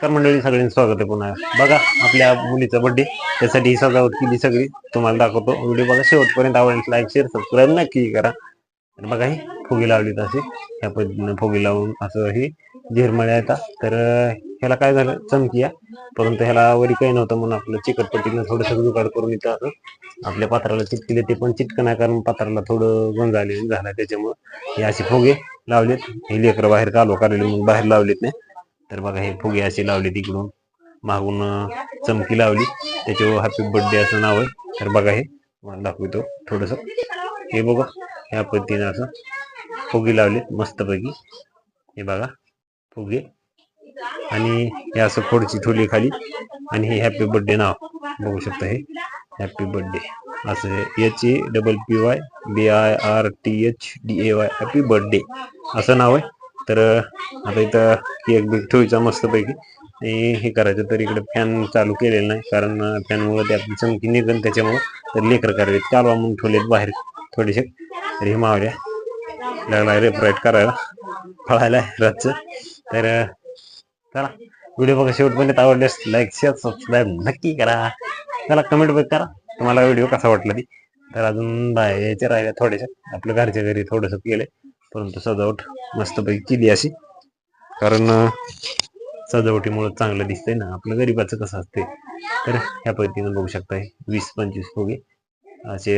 नमस्कार मंडळी सगळ्यांचं स्वागत आहे पुन्हा. बघा आपल्या मुलीचा बर्थडे त्यासाठी ही सजावट केली सगळी. तुम्हाला दाखवतो. व्हिडिओ बघा शेवटपर्यंत आवडेल लाईक शेअर सबस्क्राईब नक्की करा. तर बघा ही फुगी लावली असे ह्या पद्धतीनं फुगी लावून असं ही झिरमळ्या येतात तर ह्याला काय झालं? चमकी या. परंतु ह्याला वरी काही नव्हतं म्हणून आपलं चिकटपट्टीनं थोडंसं जुगाड करून इथं असं आपल्या पात्राला चिटकिले ते पण चिटकं नाही कारण पात्राला थोडं गंज आले झाला. त्याच्यामुळं हे असे फुगे लावलेत. हे लेकरं बाहेर कालो काढले मग बाहेर लावलेत नाही. तर बघा हे फुगे असे लावले तिकडून. मागून चमकी लावली. त्याच्यावर हॅपी बर्थडे असं नाव आहे. तर बघा हे तुम्हाला दाखवतो थोडस. हे बघा ह्या पद्धतीने असं फुगे लावले मस्तपैकी. हे बघा फुगे. आणि हे असं पुढची थोडी खाली. आणि हे हॅपी बर्थडे नाव. बघू शकता हे. हॅपी बर्थडे असं हे. H A double P Y B I R T H D A Y happy birthday असं नाव आहे. तर आता इथं केक बिक ठेवायचा मस्तपैकी आणि हे करायचं. तर इकडे फॅन चालू केलेला नाही कारण फॅनमुळे ते आपली चमकी निघन त्याच्यामुळे तर लेकर करावेत चालवा म्हणून ठेवलेत बाहेर थोडेसे. तर हे मावल्या लागला रेपराईट करायला. फळायला रातचं. तर चला व्हिडिओ बघा शेवटपर्यंत. आवडल्यास लाईक शेअर सबस्क्राईब नक्की करा. चला कमेंट बघ करा. तुम्हाला व्हिडिओ कसा वाटला ती. तर अजून बाहेरच्या राहिल्या थोड्याशा आपल्या घरच्या घरी थोडंसं केलंय. परंतु सजावट मस्तपैकी केली अशी. कारण सजावटीमुळे चांगलं दिसतंय ना. आपलं गरीबाचं कसं असते तर ह्या पद्धतीनं बघू शकताय. वीस पंचवीस फुगे असे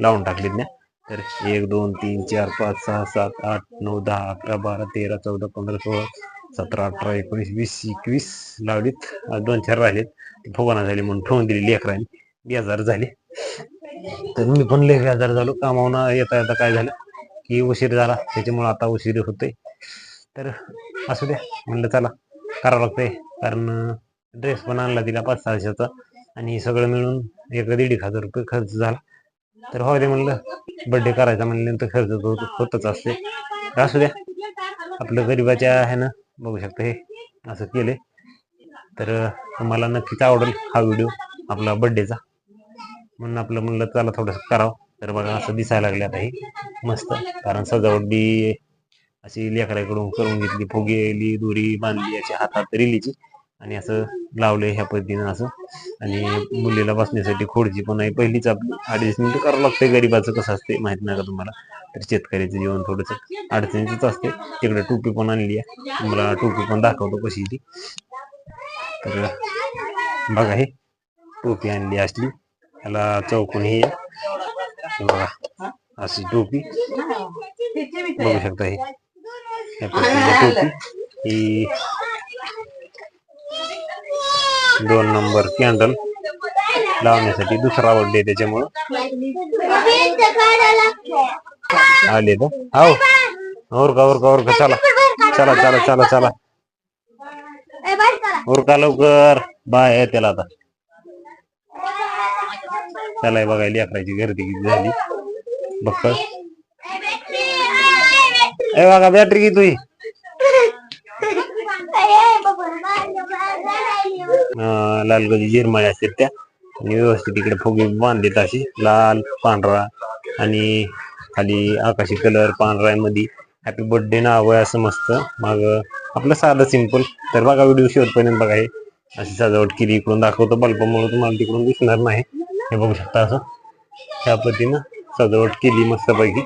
लावून टाकलेत ना. तर एक दोन तीन चार पाच सहा सात आठ नऊ दहा अकरा बारा तेरा चौदा पंधरा सोळा सतरा अठरा एकोणीस वीस एकवीस लावलीत. दोन चार राहिलेत. ते झाले म्हणून ठेवून दिली लेकरांनी बेजार झाले. तर मी पण लेख बेजार झालो. कामावून येता येता काय झालं? की उशीर झाला त्याच्यामुळे आता उशीर होतोय. तर असू द्या म्हणलं चला करावं लागतंय. कारण ड्रेस पण आणला तिला पाच सहाशेचा आणि सगळं मिळून एक दीड एक हजार रुपये खर्च झाला. तर हो दे म्हणलं बर्थडे करायचा म्हणल्यानंतर खर्च तर होत- होतच असते तर असू द्या आपलं गरीबाच्या ह्यानं बघू शकता हे असं केले तर तुम्हाला नक्कीच आवडेल हा व्हिडिओ आपला बर्थडेचा म्हणून आपलं म्हणलं चला थोडंसं करावं. तर बघा असं दिसायला लागले आता हे. मस्त. कारण सजावट बी अशी लेकराकडून करून घेतली फुगेली दोरी बांधली अशी हातात रिलीची आणि असं लावले ह्या पद्धतीनं असं. आणि मुलीला बसण्यासाठी खोडची पण आहे. पहिलीच आपली अडीच करावं लागतंय. गरीबाचं कसं असते माहीत नाही का तुम्हाला? तर शेतकऱ्याचं जीवन थोडंसं अडचणीचंच असते तिकडे टोपी पण आणली आहे. तुम्हाला टोपी पण दाखवतो कशी ती. तर बघा हे. टोपी आणली असली. ह्याला चौकून हे. बघा अशी टोपी बघू शकता हे टोपी ही दोन नंबर कॅन्डल लावण्यासाठी दुसरा आवडले त्याच्यामुळं आले तर हो ओरका ओरका ओरका चला चला चला चला चला ओरका लवकर बाय त्याला आता त्याला हे बघायला अकराची गर्दी किती झाली. बघ ए बघा बॅटरी किती तुझी. लाल गजी जिरमाळी असतात त्या. आणि व्यवस्थित इकडे फुगे बांधलेत अशी लाल पांढरा आणि खाली आकाशी कलर पांढरा मध्ये हॅपी बर्थडे नाव आहे असं मस्त. मग आपलं साधं सिंपल तर बघा व्हिडिओ शेवटपर्यंत बघा हे. अशी सजावट केली इकडून दाखवतो. बल्बामुळे तुम्हाला तिकडून दिसणार नाही. हे बघू शकता असं. ह्या पद्धतीनं सजावट केली मस्तपैकी.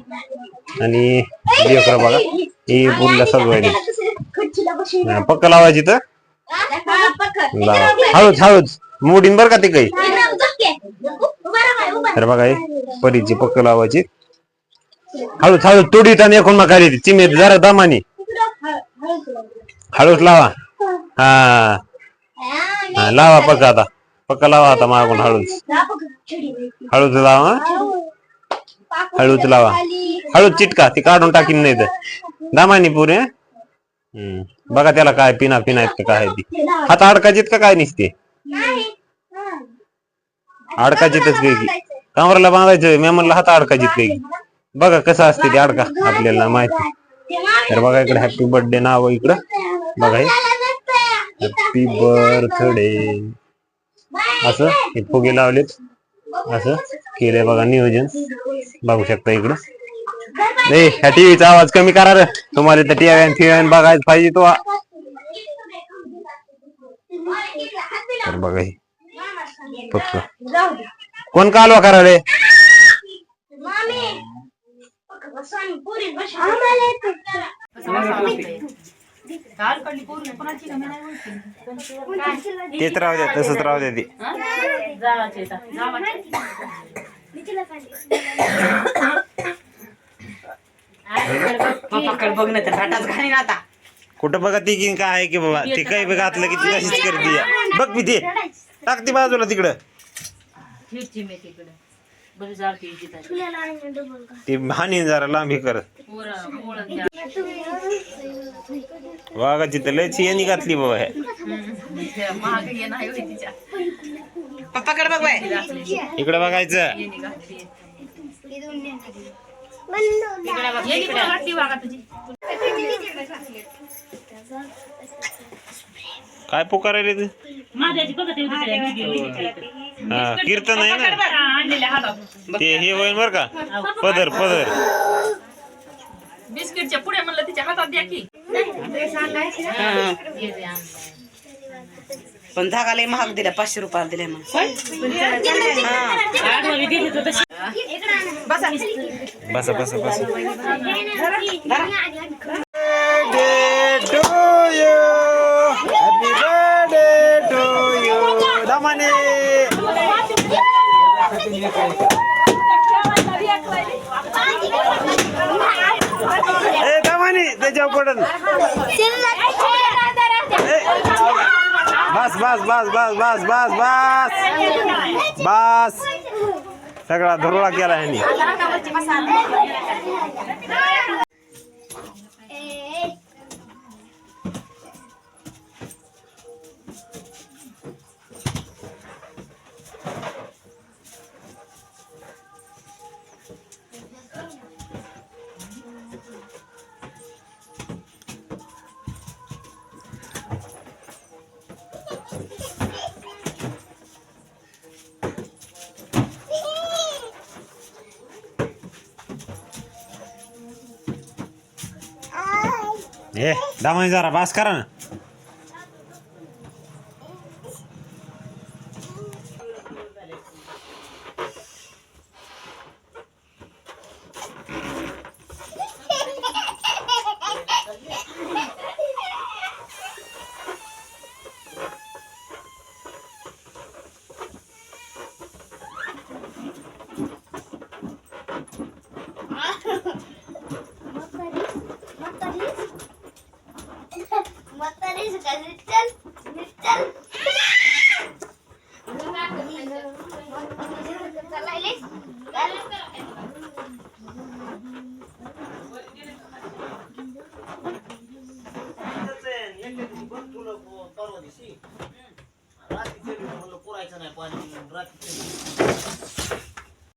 आणि लेकरं बघा. हे पूर्ण सजवायली. पक्क लावायची तर. लावा हळूच हळूच. मोडीन बरं का ते काही. तर बघा हे परीची पक्क लावायची. हळूच हळूच. तोडीत आणि एकूण मग खाली. चिमेत जरा दमाने. हळूच लावा. हा लावा पक्का आता. पक्का लावा आता मागून हळूच. हळूच लावा हळूच लावा. हळूच चिटका ती काढून टाकीन नाही तर. दामानी पुरे हम्म. बघा त्याला काय पिना पिना आहेत काय ती. हात अडकायचीत का काय निसते? अडकायचीतच काही कमराला बांधायचं मी म्हणलं हात अडकायचीत काही बघा कसं असते ते अडका आपल्याला माहिती. तर बघा इकडे हॅपी बर्थडे नाव इकडं. बघा हे. हॅपी बर्थडे असं हे फुगे लावलेत. असं केलंय बघा नियोजन. बघू शकता इकडं. नाही ह्या टीव्हीचा आवाज कमी करा रे. तुम्हाला त्या टीव्ही बघायला पाहिजे तो. तर बघा ही. फक्त. कोण कालवा तेच राहू द्या तसंच राहू द्या ते. पप्पाकडे बघ ना तर रटाच घालीन आता. कुठं बघा ती की काय आहे की बाबा ते काही बघा घातलं की ती तशीच करते. बघ मी ते. टाक ती बाजूला तिकडं. ठेवची मी तिकडे बरं जाळती ती हानी जरा लांब कर पोरं पोळं द्या. वागा तिथं लयची यांनी घातली बाबा हे. त्या महाग ये नाही होय तिच्या. पप्पाकडे बघ बाय. इकडं बघायचं. येणी घातली. तिकडे बघ येणी कुठं घातली वागा तुझी. काय पुकारायले तू? बघा ते हा कीर्तन आहे ना? ते हे होईल बर का? पदर पदर. बिस्किटच्या पुढे म्हणलं तिच्या हातात द्या की. ये दे आणलं. पण धागा लय महाग दिला पाचशे रुपयाला दिलाय मग आठवणी दिली तर तशी. बसा बसा बसा बसा दामाने. ए दामाने त्याच्यावर पडन बस बस बस बस बस बस बस. बस. सगळा धुरळा केला ह्यांनी. ए दामाने जरा बास करा ना